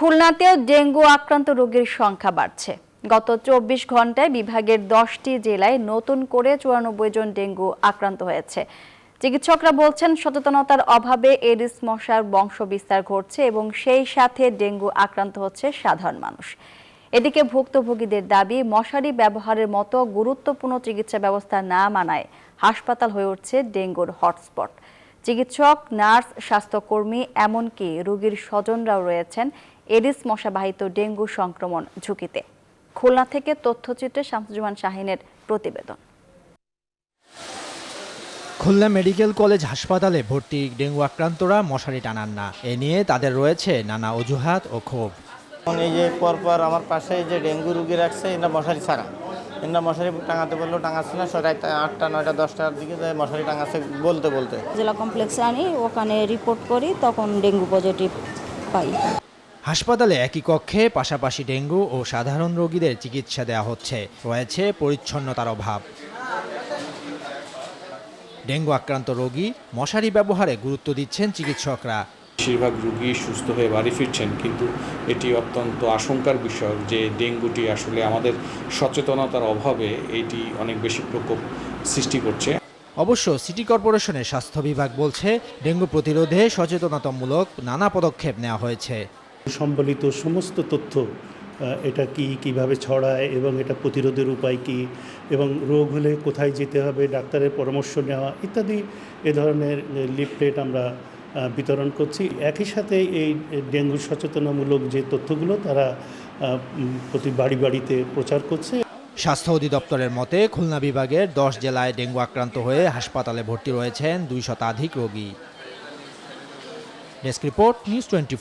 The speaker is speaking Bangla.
খুলনাতেও ডেঙ্গু আক্রান্ত রোগীর সংখ্যা বাড়ছে। গত চব্বিশ ঘন্টায় বিভাগের দশটি জেলায় নতুন করে চুরানব্বই জন ডেঙ্গু আক্রান্ত হয়েছে। চিকিৎসকরা বলছেন, সচেতনতার অভাবে এডিস মশার বংশ বিস্তার ঘটছে এবং সেই সাথে ডেঙ্গু আক্রান্ত হচ্ছে সাধারণ মানুষ। এদিকে ভুক্তভোগীদের দাবি, মশারি ব্যবহারের মতো গুরুত্বপূর্ণ চিকিৎসা ব্যবস্থা না মানায় হাসপাতাল হয়ে উঠছে ডেঙ্গুর হটস্পট। চিকিৎসক, নার্স, স্বাস্থ্যকর্মী, এমনকি রোগীর স্বজনরাও রয়েছেন এডিস মশাবাহিত ডেঙ্গু সংক্রমণ ঝুঁকিতে। খুলনা থেকে তথ্যচিত্রে শামসুজ্জামান শাহিনের প্রতিবেদন। খুলনা মেডিকেল কলেজ হাসপাতালে ভর্তি ডেঙ্গু আক্রান্তরা মশারি টানান না। এ নিয়ে তাদের রয়েছে নানা অজুহাত ও ক্ষোভ। এই যে পরপর আমার পাশে যে ডেঙ্গু রুগী রাখছে এটা মশারি ছাড়া। এটা মশারি টাঙাতে বললেও টাঙাচ্ছে না সবাই আটটা নয়টা দশটার দিকে মশারি টাঙাচ্ছে বলতে বলতে। জেলা কমপ্লেক্সে আনি ওখানে রিপোর্ট করি তখন ডেঙ্গু পজিটিভ পাই। হাসপাতালে একই কক্ষে পাশাপাশি ডেঙ্গু ও সাধারণ রোগীদের চিকিৎসা দেওয়া হচ্ছে। রয়েছে পরিচ্ছন্নতার অভাব। ডেঙ্গু আক্রান্ত রোগী মশারি ব্যবহারে গুরুত্ব দিচ্ছেন চিকিৎসকরা। বেশিরভাগ রোগী সুস্থ হয়ে বাড়ি ফিরছেন কিন্তু এটি অত্যন্ত আশঙ্কার বিষয় যে ডেঙ্গুটি আসলে আমাদের সচেতনতার অভাবে এটি অনেক বেশি প্রকোপ সৃষ্টি করছে। অবশ্য সিটি কর্পোরেশনের স্বাস্থ্য বিভাগ বলছে ডেঙ্গু প্রতিরোধে সচেতনতামূলক নানা পদক্ষেপ নেওয়া হয়েছে। সম্বলিত সমস্ত তথ্য এটা কি, কীভাবে ছড়ায় এবং এটা প্রতিরোধের উপায় কি এবং রোগ হলে কোথায় যেতে হবে, ডাক্তারের পরামর্শ নেওয়া ইত্যাদি এ ধরনের লিফলেট আমরা বিতরণ করছি। একই সাথে এই ডেঙ্গু সচেতনামূলক যে তথ্যগুলো তারা প্রতি বাড়ি বাড়িতে প্রচার করছে। স্বাস্থ্য অধিদপ্তরের মতে খুলনা বিভাগের দশ জেলায় ডেঙ্গু আক্রান্ত হয়ে হাসপাতালে ভর্তি রয়েছেন দুই শতাধিক রোগী। Desk report news twenty